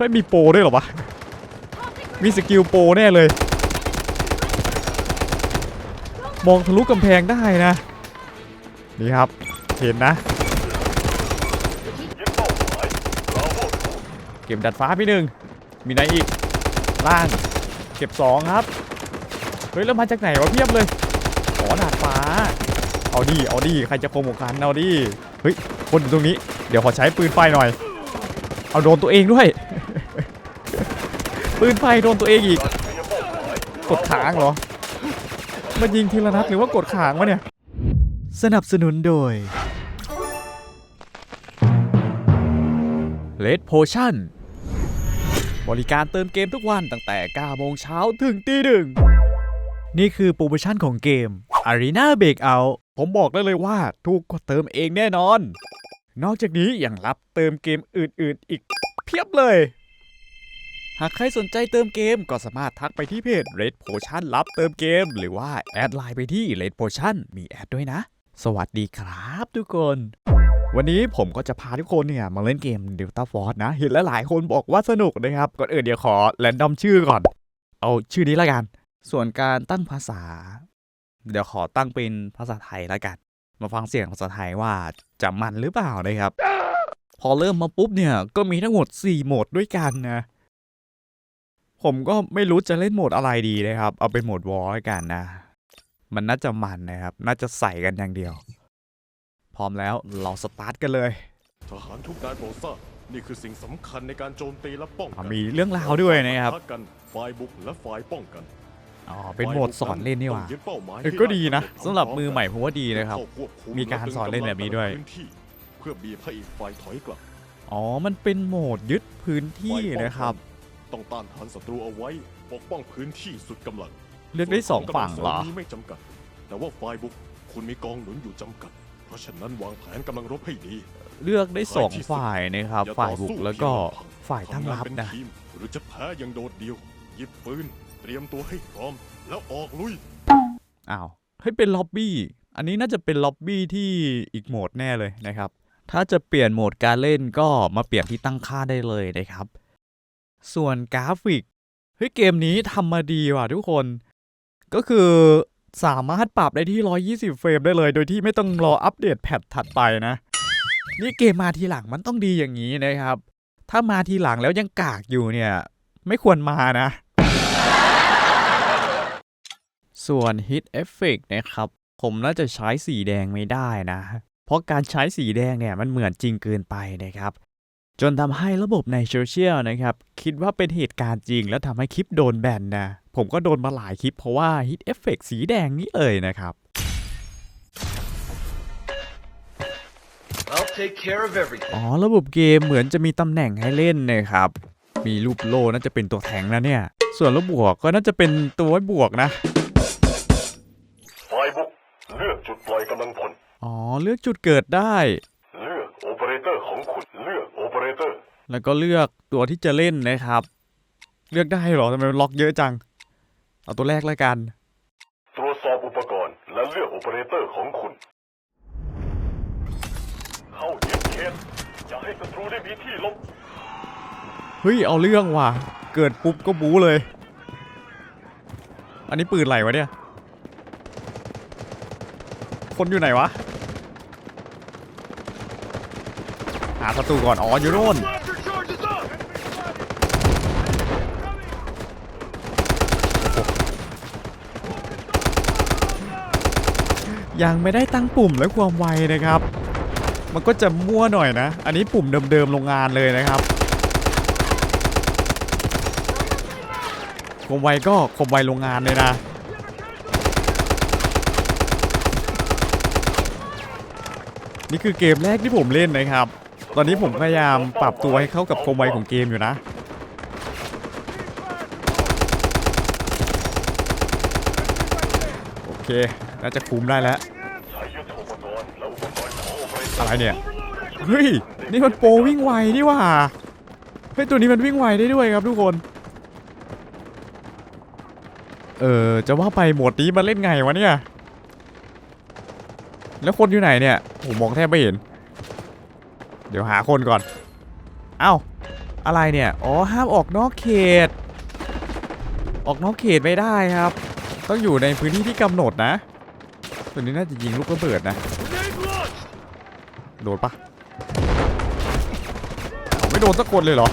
ฮ้ยมีโปรด้วยเหรอวะ มีสกิลโปรแน่เลย มองทะลุกำแพงได้นะ นี่ครับ เห็นนะ เก็บดัดฟ้าพี่หนึ่ง มีไหนอีก ล่าง เก็บสองครับ เฮ้ย แล้วมาจากไหนวะเพียบเลยอ๋อดาดฟ้า เอาดิเอาดิใครจะโกงกกันเอาดิเฮ้ยคนอยู่ตรงนี้ เดี๋ยวขอใช้ปืนไฟหน่อย เอาโดนตัวเองด้วย ปืนไฟโดนตัวเองอีก กดค้างเหรอ มันยิงทีละนัดหรือว่ากดค้างวะเนี่ย สนับสนุนโดย Red Potion บริการเติมเกมทุกวันตั้งแต่ 9 โมงเช้าถึงตีหนึ่ง นี่คือโปรโมชั่นของเกม Arena Breakout ผมบอกได้เลยว่า ถูกกว่าเติมเองแน่นอน นอกจากนี้ยังรับเติมเกมอื่นๆ อีกเพียบเลย หากใครสนใจเติมเกมก็สามารถทักไปที่เพจ Red Potion รับเติมเกม หรือว่าแอดไลน์ไปที่ Red Potion มีแอดด้วยนะ สวัสดีครับทุกคนวันนี้ผมก็จะพาทุกคนเนี่ยมาเล่นเกม Delta Force นะ เห็นหลายๆคนบอกว่าสนุกนะครับ ก่อนอื่นเดี๋ยวขอแรนดอมชื่อก่อน เอาชื่อนี้ละกัน ส่วนการตั้งภาษา เดี๋ยวขอตั้งเป็นภาษาไทยละกัน มาฟังเสียงภาษาไทยว่าจะมันหรือเปล่านะครับ พอเริ่มมาปุ๊บเนี่ยก็มีทั้งหมด 4 โหมดด้วยกันนะ ผมก็ไม่รู้จะเล่นโหมดอะไรดีนะครับ เอาเป็นโหมดวอลแล้วกันนะ มันน่าจะมันนะครับ น่าจะใส่กันอย่างเดียว พร้อมแล้วเราสตาร์ทกันเลยทหารทุกนายโปรดทราบนี่คือสิ่งสำคัญในการโจมตีและป้องกัอะมีเรื่องราวด้วยนะครับปะทกันฝ่ายบุกและฝ่ายป้องกัน อ๋อ เป็นโหมดสอนเล่นนี่หว่าต้องยึดเป้าหมายเออให้ก็ดีนะไสำหรับมือใหม่ผมว่าดีนะครับเข้าควบคุมีการสอนเล่นแบบนี้ด้วยและตึงกำลังพื้นที่เพื่อบีบให้อีกฝ่ายถอยกลับ อ๋อ มันเป็นโหมดยึดพื้นที่ฝ่ายป้องกันะครับ ต้องต้านทานศัตรูเอาไว้ ปกป้องพื้นที่สุดกำลัง เลือกได้สองฝั่งเหรอส่วนกำลัเสริมนี้ไม่จำกัด แต่ว่าฝ่ายบุกคุณมีกองหนุนอยู่จำกัด เพราะฉะนั้นวางแผนกำลังรบให้ดี เลือกได้สองฝ่ายนะครับอย่ฝ่ายต่อบุกสู้แล้วก็เพียงลำพังฝ่ายตั้งรับทำงานะเป็ทีมหรือจะแพ้อยังโดดเดียว หยิบปืน เตรียมตัวให้พร้อม แล้วออกลุย อ้าวให้เป็นล็อบบี้ อันนี้น่าจะเป็นล็อบบี้ที่อีกโหมดแน่เลยนะครับ ถ้าจะเปลี่ยนโหมดการเล่นก็มาเปลี่ยนที่ตั้งค่าได้เลยนะครับ ส่วนกราฟิก เฮ้ยเกมนี้ทำมาดีว่ะทุกคน ก็คือสามารถปรับได้ที่ 120 เฟรมได้เลย โดยที่ไม่ต้องรออัปเดตแพทถัดไปนะ นี่เกมมาทีหลังมันต้องดีอย่างนี้นะครับ ถ้ามาทีหลังแล้วยังกากอยู่เนี่ย ไม่ควรมานะ ส่วน Hit Effect นะครับ ผมน่าจะใช้สีแดงไม่ได้นะ เพราะการใช้สีแดงเนี่ยมันเหมือนจริงเกินไปนะครับ จนทำให้ระบบในโซเชียลนะครับ คิดว่าเป็นเหตุการณ์จริงแล้วทำให้คลิปโดนแบนนะ ผมก็โดนมาหลายคลิปเพราะว่า Hit Effect สีแดงนี้เลยนะครับ I'll take care of everything. อ๋อ ระบบเกมเหมือนจะมีตำแหน่งให้เล่นนะครับ มีรูปโล่น่าจะเป็นตัวแทงนะเนี่ย ส่วนรูปบวกก็น่าจะเป็นตัวไว้บวกนะ ฝ่ายบุก เลือกจุดปล่อยกำลังพล อ๋อ เลือกจุดเกิดได้ เลือกโอเปอเรเตอร์ของคุณ เลือกโอเปอเรเตอร์ แล้วก็เลือกตัวที่จะเล่นนะครับ เลือกได้เหรอทำไมมันล็อกเยอะจัง เอาตัวแรกแล้วกัน ตรวจสอบอุปกรณ์ และเลือกโอเปอเรเตอร์ของคุณ เข้ายึดเขตอย่าให้ศัตรูได้มีที่หลบ เฮ้ย เอาเรื่องว่ะ เกิดปุ๊บก็บู๊เลย อันนี้ปืนอะไรวะเนี่ย คนอยู่ไหนวะ หาศัตรูก่อน อ๋อ อยู่โน่น ยังไม่ได้ตั้งปุ่มและความไวนะครับ มันก็จะมั่วหน่อยนะ อันนี้ปุ่มเดิมๆโรงงานเลยนะครับความไวก็ความไวโรงงานเลยนะ นี่คือเกมแรกที่ผมเล่นนะครับ ตอนนี้ผมพยายามปรับตัวให้เข้ากับความไวของเกมอยู่นะโอเคน่าจะคุมได้แล้ว อะไรเนี่ยเฮ้ยนี่มันโปรวิ่งไวนี่ว่าเฮ้ยตัวนี้มันวิ่งไวได้ด้วยครับทุกคนเออจะว่าไปโหมดนี้มันเล่นไงวะเนี่ย แล้วคนอยู่ไหนเนี่ย ผมมองแทบไม่เห็น เดี๋ยวหาคนก่อน เอ้า อะไรเนี่ย อ๋อ ห้ามออกนอกเขต ออกนอกเขตไม่ได้ครับ ต้องอยู่ในพื้นที่ที่กำหนดนะ ตัวนี้น่าจะยิงลูกระเบิดนะ โดนปะไม่โดนสักคนเลยเหรอ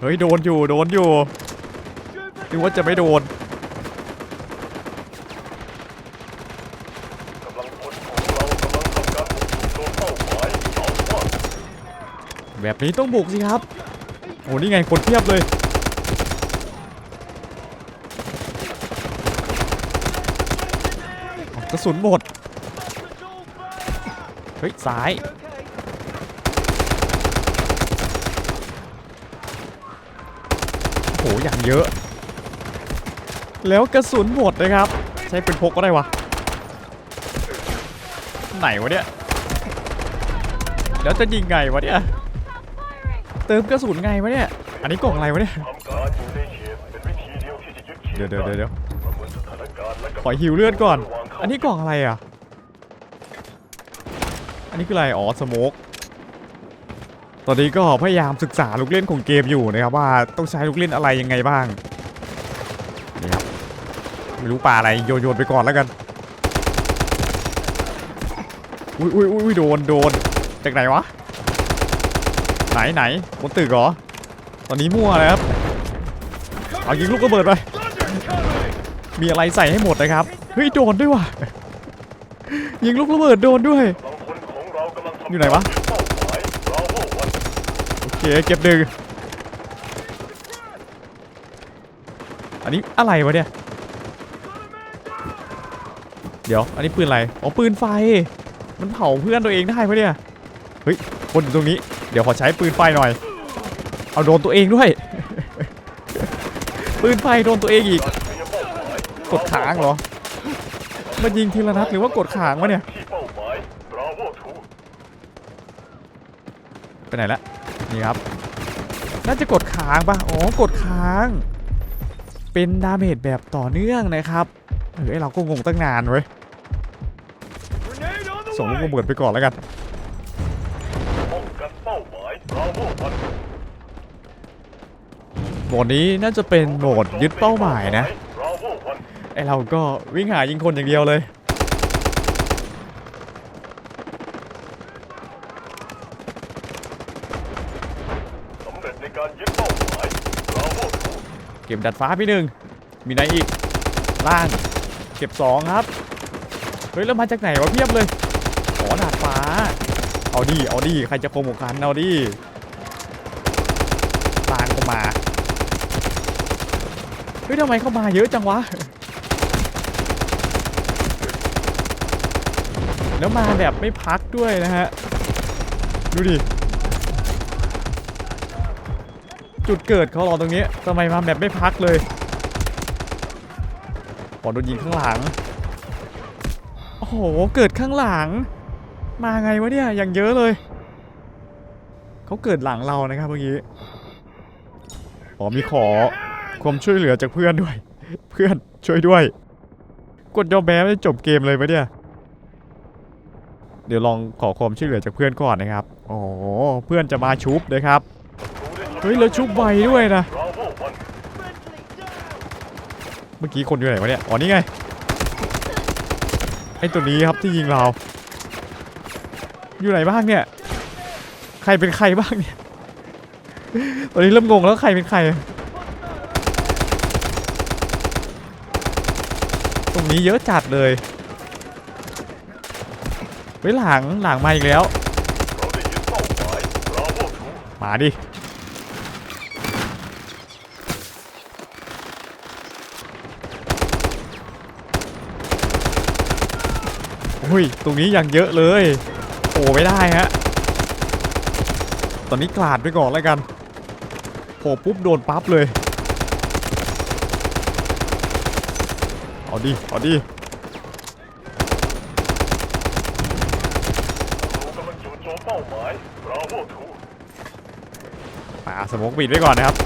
เฮ้ย โดนอยู่ โดนอยู่นึกว่าจะไม่โดน กำลังพลของเรากำลังทำการบุกสู่โซนเป้าหมายเอาว่า แบบนี้ต้องบุกสิครับโอ้นี่ไงคนเทียบเลย กระสุนหมด เฮ้ย ซ้าย โอ้โห อย่างเยอะ แล้วกระสุนหมดนะครับ ใช้เป็นพกก็ได้วะ ไหนวะเนี่ย แล้วจะยิงไงวะเนี่ย ติมกระสุนไงวะเนี่ย อันนี้กล่องอะไรวะเนี่ย การอยู่ในเขตเป็นวิธีเดียวที่จะยึดเดี๋ยวเดี๋ยวเดี๋ยวเดี๋ยวประเมินสถานการณ์และขอหิวเลือดก่อน อันนี้กล่องอะไรอะ อันนี้คืออะไร อ๋อ สโมกตอนนี้ก็พยายามศึกษาลูกเล่นของเกมอยู่นะครับว่าต้องใช้ลูกเล่นอะไรยังไงบ้าง นี่ครับ ไม่รู้ปลาอะไรโยนโยนไปก่อนแล้วกัน อุ้ยอุ้ยอุ้ยโดนโดนจากไหนวะ ไหนไหนบนตึกเหรอ ตอนนี้มั่วเลยครับ เอายิงลูกระเบิดไป มีอะไรใส่ให้หมดนะครับ เฮ้ยโดนด้วยว่ะ ยิงลูกระเบิดโดนด้วย อยู่ไหนวะ โอเคเก็บหนึ่งอันนี้อะไรวะเนี่ย เดี๋ยว อันนี้ปืนอะไร อ๋อปืนไฟ มันเผาเพื่อนตัวเองได้ปะเนี่ย เฮ้ยคนอยู่ตรงนี้ เดี๋ยวขอใช้ปืนไฟหน่อย เอาโดนตัวเองด้วย ปืนไฟโดนตัวเองอีก กดค้างเหรอ มันยิงทีละนัดหรือว่ากดค้างวะเนี่ยเป้าหมายเราว่าถูกไปไหนละ นี่ครับ น่าจะกดค้างปะอ๋อ กดค้าง เป็นดาเมจแบบต่อเนื่องนะครับ เฮ้ยเราก็งงตั้งนานเว้ย ส่งลูกระเบิดไปก่อนแล้วกัน หมดนี้น่าจะเป็นโหมดยึดเป้าหมายนะไอเราก็วิ่งหายิงคนอย่างเดียวเลย เก็บดัดฟ้าพี่หนึ่งมีไหนอีก ล่าง เก็บสองครับ เฮ้ย แล้วมาจากไหนวะเพียบเลยอ๋อดาดฟ้า เอาดิ เอาดิ ใครจะโกงกว่ากันเอาดิล่างก็มา เฮ้ยทำไมเข้ามาเยอะจังวะ แล้วมาแบบไม่พักด้วยนะฮะ ดูดิ จุดเกิดเขารอตรงนี้ทำไมมาแบบไม่พักเลยพอโดนยิงข้างหลัง โอ้โห เกิดข้างหลัง มาไงวะเนี่ย อย่างเยอะเลย เขาเกิดหลังเรานะครับเมื่อกี้ อ๋อมีขอ ความช่วยเหลือจากเพื่อนด้วย เพื่อนช่วยด้วย กดยอมแพ้ไม่จบเกมเลยปะเนี่ย เดี๋ยวลองขอความช่วยเหลือจากเพื่อนก่อนนะครับ โอ้เพื่อนจะมาชุบนะครับ เฮ้ยแล้วชุบไวด้วยนะเราว่าวันเมื่อกี้คนอยู่ไหนวะเนี่ย อ๋อนี่ไง ไอตัวนี้ครับที่ยิงเรา อยู่ไหนบ้างเนี่ย ใครเป็นใครบ้างเนี่ย ตอนนี้เริ่มงงแล้วใครเป็นใคร รงนี้เยอะจัดเลยเฮ้ยหลังหลังมาอีกแล้วมายเราว่าถูกมาดิอุ้ยตรงนี้อย่างเยอะเลยโอ้ไม่ได้ฮะตอนนี้กลาดไปก่อนแล้วกันโผล่ปุ๊บโดนปั๊บเลย เอาดิ เอาดิเรากำลังจู่โจมเป้าหมายเราว่าถูกป่าสโมกปิดไว้ก่อนนะครับ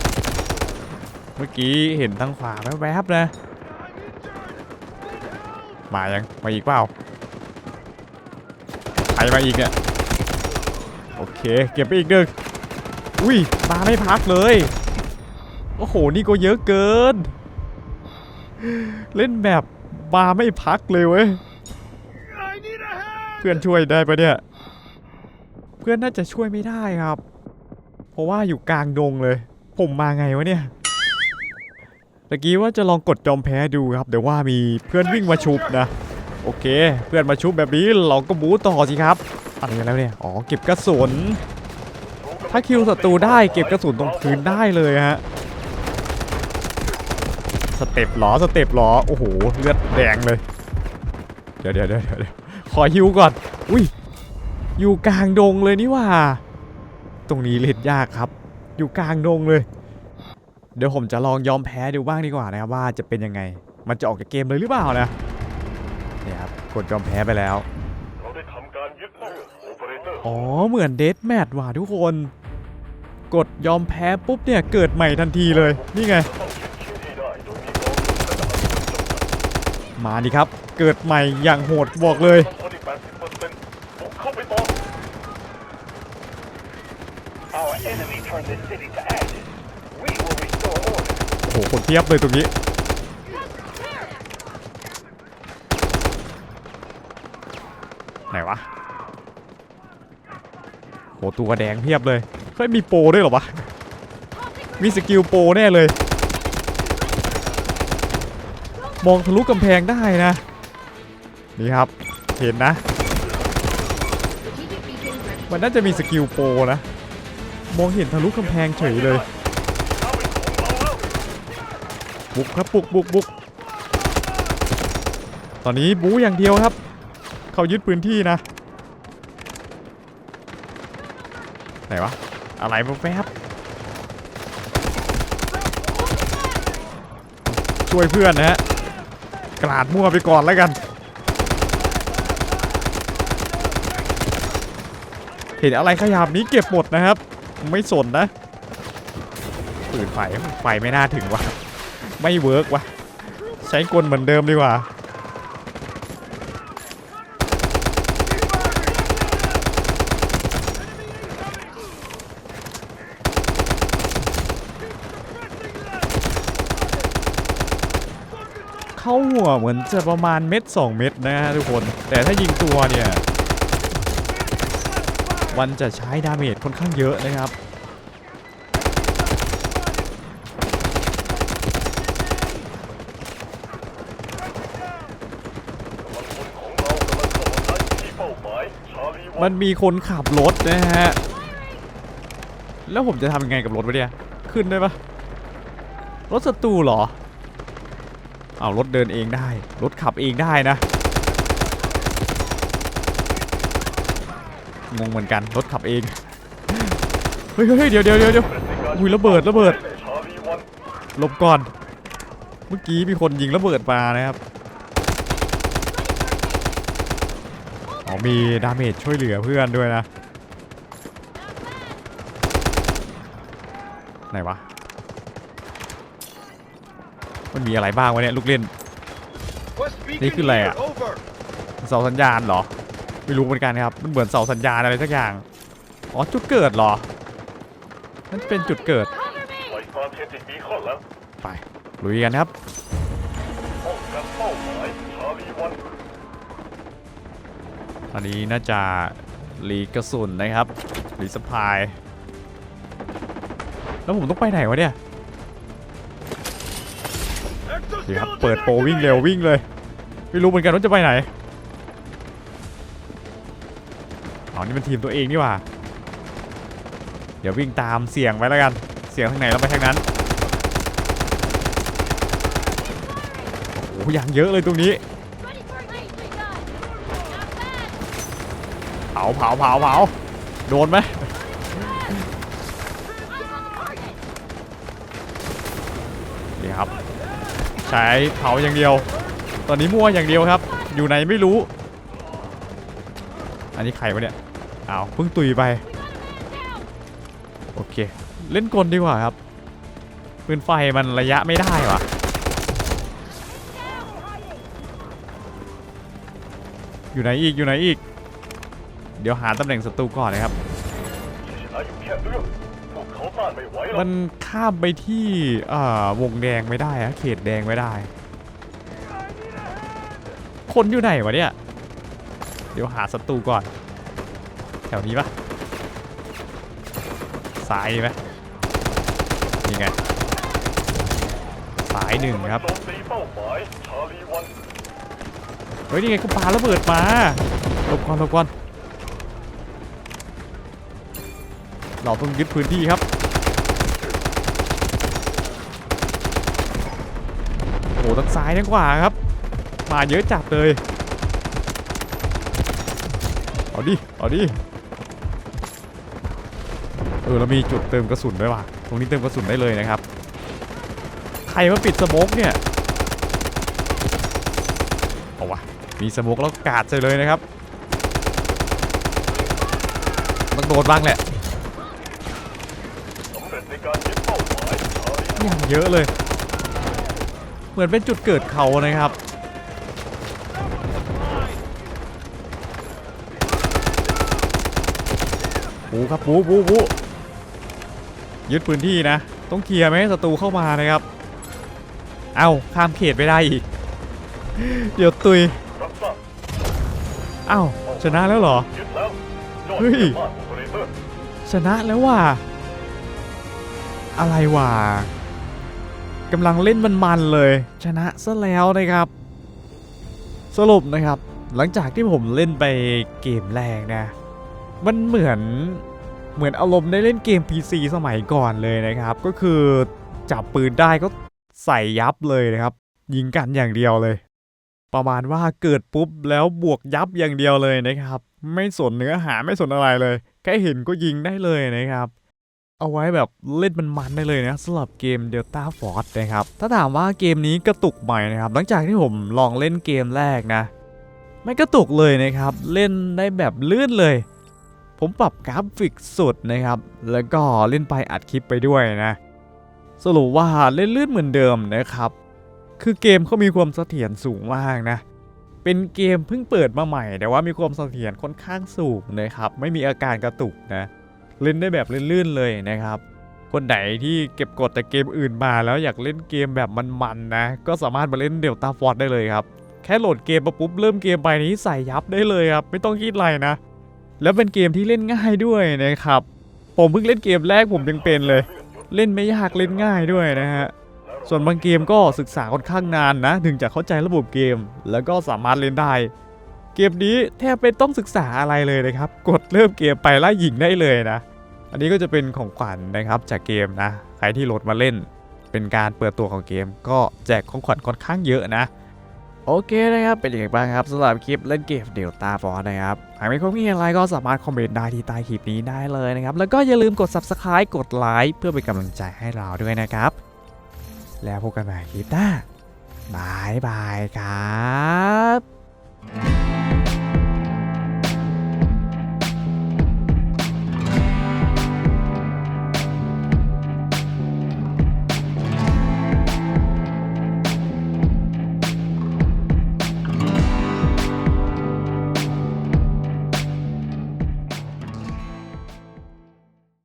เมื่อกี้เห็นทางขวาแวบๆนะ มายัง มาอีกเปล่าใครมาอีกเนี่ย โอเค เก็บไปอีกหนึ่งอุ้ย มาไม่พักเลย โอ้โห นี่ก็เยอะเกิน เล่นแบบมาไม่พักเลยเว้ย เพื่อนช่วยได้ปะเนี่ย เพื่อนน่าจะช่วยไม่ได้ครับ เพราะว่าอยู่กลางดงเลย ผมมาไงวะเนี่ยตะกี้ว่าจะลองกดจอมแพ้ดูครับ เดี๋ยวว่ามีเพื่อนวิ่งมาชุบนะ โอเค เพื่อนมาชุบแบบนี้เราก็บู๊ต่อสิครับ อะไรกันแล้วเนี่ย อ๋อเก็บกระสุน ถ้าคิวศัตรูได้เก็บกระสุนตรงพื้นได้เลยฮะ สเต็ปเหรอสเต็ปเหรอโอ้โหเลือดแดงเลยเดี๋ยวเดี๋ยวเดี๋ยวเดี๋ยวขอฮิวก่อน อุ้ยอยู่กลางดงเลยนี่ว่า ตรงนี้เล่นยากครับ อยู่กลางดงเลย เดี๋ยวผมจะลองยอมแพ้ดูบ้างดีกว่านะครับว่าจะเป็นยังไง มันจะออกจากเกมเลยหรือเปล่านะเนี่ยครับกดยอมแพ้ไปแล้วอ๋อเหมือนเดทแมทว่ะทุกคน กดยอมแพ้ปุ๊บเนี่ยเกิดใหม่ทันทีเลยนี่ไง มาดิครับ เกิดใหม่อย่างโหดบอกเลยต้องคนอีกแปดสิบเปอร์เซ็นต์บุกเข้าไปต่อ Our enemy turned this city to ashes. We will restore order. โอ้โหคนเทียบเลยตรงนี้ไหนวะโหตัวแดงเพียบเลยเฮ้ยมีโปรด้วยเหรอวะ มีสกิลโปรแน่เลย มองทะลุกำแพงได้นะ นี่ครับ เห็นนะ มันน่าจะมีสกิลโปรนะ มองเห็นทะลุกำแพงเฉยเลย บุกครับบุกบุกบุกตอนนี้บูอย่างเดียวครับ เขายึดพื้นที่นะ ไหนวะ อะไรแป๊บช่วยเพื่อนนะฮะ กราดมั่วไปก่อนแล้วกัน เห็นอะไรขยับนี้เก็บหมดนะครับ ไม่สนนะปืนไฟไฟไม่น่าถึงวะไม่เวิร์กวะใช้กลเหมือนเดิมดีกว่า เข้าหัวเหมือนจะประมาณเม็ด2 เม็ดนะฮะทุกคน แต่ถ้ายิงตัวเนี่ยมันจะใช้ดาเมจค่อนข้างเยอะนะครับมันนมีคนขับรถนะฮะ แล้วผมจะทำยังไงกับรถวะเนี่ย ขึ้นได้ปะรถศัตรูเหรอ เอารถเดินเองได้ รถขับเองได้นะ งงเหมือนกัน รถขับเอง เฮ้ยเฮ้ยเดี๋ยวเดี๋ยวเดี๋ยวเดี๋ยวอุ้ยระเบิดระเบิด หลบก่อน เมื่อกี้มีคนยิงระเบิดมานะครับอ๋อมีดาเมจช่วยเหลือเพื่อนด้วยนะ ไหนวะ มันมีอะไรบ้างวะเนี่ยลูกเล่น นี่คืออะไรอะเสาสัญญาณเหรอ ไม่รู้เหมือนกันครับ มันเหมือนเสาสัญญาณอะไรสักอย่าง อ๋อจุดเกิดเหรอ นั่นเป็นจุดเกิดไฟฟ้าเทคนิคมีข้อแล้วไปลุยกันครับป้องกันเป้าหมายชาลีวันอันนี้น่าจะรีกระสุนนะครับรีสปาย แล้วผมต้องไปไหนวะเนี่ย ดีครับ เปิดโปรวิ่งเร็ววิ่งเลย ไม่รู้เหมือนกันว่าจะไปไหนอ๋อนี่เป็นทีมตัวเองนี่หว่า เดี๋ยววิ่งตามเสียงไว้แล้วกัน เสียงทางไหนเราไปทางนั้นโอ้โหอย่างเยอะเลยตรงนี้ เผาเผาเผาเผาโดนไหม เผาอย่างเดียว ตอนนี้มั่วอย่างเดียวครับ อยู่ไหนไม่รู้ อันนี้ใครวะเนี่ยอ้าวเพิ่งตุยไป โอเค เล่นกลดีกว่าครับปืนไฟมันระยะไม่ได้วะอยู่ไหนอีกอยู่ไหนอีก เดี๋ยวหาตำแหน่งศัตรูก่อนนะครับ มันข้ามไปที่วงแดงไม่ได้อะเขตแดงไม่ได้ คนอยู่ไหนวะเนี่ย เดี๋ยวหาศัตรูก่อน แถวนี้ปะซ้ายไหมนี่ไงซ้ายหนึ่งครับ เฮ้ย นี่ไงเขาปาระเบิดมาหลบก่อนหลบก่อนเราต้องยึดพื้นที่ครับ โอ้ทั้งซ้ายทั้งขวาครับ มาเยอะจัดเลย เอาดิ เอาดิ เออเรามีจุดเติมกระสุนด้วยว่ะ ตรงนี้เติมกระสุนได้เลยนะครับ ใครมาปิดสโมกเนี่ย เอาวะ มีสโมกแล้วกาดใส่เลยนะครับต้องโดนบ้างแหละสำเร็จในการยึดเป้าหมายชาลีอย่างเยอะเลย เหมือนเป็นจุดเกิดเขานะครับ ปูครับปูปูปูยึดพื้นที่นะ ต้องเคลียร์ไห้ศัตรูเข้ามานะครับ เอาข้ามเขตไม่ได้อีก เดี๋ยวตุยรับทราบเอ้าชนะแล้วเหรอ เฮ้ย ชนะแล้วว่ะ อะไรว่ะ กำลังเล่นมันๆเลย ชนะซะแล้วนะครับ สรุปนะครับ หลังจากที่ผมเล่นไปเกมแรกนะ มันเหมือนเหมือนอารมณ์ได้เล่นเกม PC สมัยก่อนเลยนะครับ ก็คือจับปืนได้ก็ใส่ยับเลยนะครับ ยิงกันอย่างเดียวเลย ประมาณว่าเกิดปุ๊บแล้วบวกยับอย่างเดียวเลยนะครับ ไม่สนเนื้อหาไม่สนอะไรเลย แค่เห็นก็ยิงได้เลยนะครับ เอาไว้แบบเล่นมันๆได้เลยนะสำหรับเกม Delta Force นะครับ ถ้าถามว่าเกมนี้กระตุกใหม่นะครับ หลังจากที่ผมลองเล่นเกมแรกนะ ไม่กระตุกเลยนะครับ เล่นได้แบบลื่นเลย ผมปรับกราฟิกสุดนะครับ แล้วก็เล่นไปอัดคลิปไปด้วยนะ สรุปว่าเล่นลื่นเหมือนเดิมนะครับ คือเกมเขามีความเสถียรสูงมากนะ เป็นเกมเพิ่งเปิดมาใหม่ แต่ว่ามีความเสถียรค่อนข้างสูงนะครับ ไม่มีอาการกระตุกนะ เล่นได้แบบลื่นๆเลยนะครับ คนไหนที่เก็บกดแต่เกมอื่นมาแล้วอยากเล่นเกมแบบมันๆนะ ก็สามารถมาเล่นเดลต้าฟอร์ดได้เลยครับ แค่โหลดเกมมาปุ๊บเริ่มเกมไปนี้ใส่ยับได้เลยครับ ไม่ต้องคิดอะไรนะ แล้วเป็นเกมที่เล่นง่ายด้วยนะครับ ผมเพิ่งเล่นเกมแรกผมยังเป็นเลย เล่นไม่ยากเล่นง่ายด้วยนะฮะส่วนบางเกมก็ศึกษาค่อนข้างนานนะ ถึงจะเข้าใจระบบเกม แล้วก็สามารถเล่นได้ เกมนี้แทบไม่ต้องศึกษาอะไรเลยนะครับ กดเริ่มเกมไปไล่ยิงได้เลยนะ อันนี้ก็จะเป็นของขวัญนะครับจากเกมนะ ใครที่โหลดมาเล่น เป็นการเปิดตัวของเกม ก็แจกของขวัญค่อนข้างเยอะนะ โอเคนะครับ เป็นยังไงบ้างครับสำหรับคลิปเล่นเกมเดลต้าฟอร์นะครับ หากมีความคิดเห็นอะไรก็สามารถคอมเมนต์ได้ที่ใต้คลิปนี้ได้เลยนะครับ แล้วก็อย่าลืมกด Subscribe กดไลค์เพื่อเป็นกำลังใจให้เราด้วยนะครับ แล้วพบกันใหม่คลิปหน้าบายบายครับ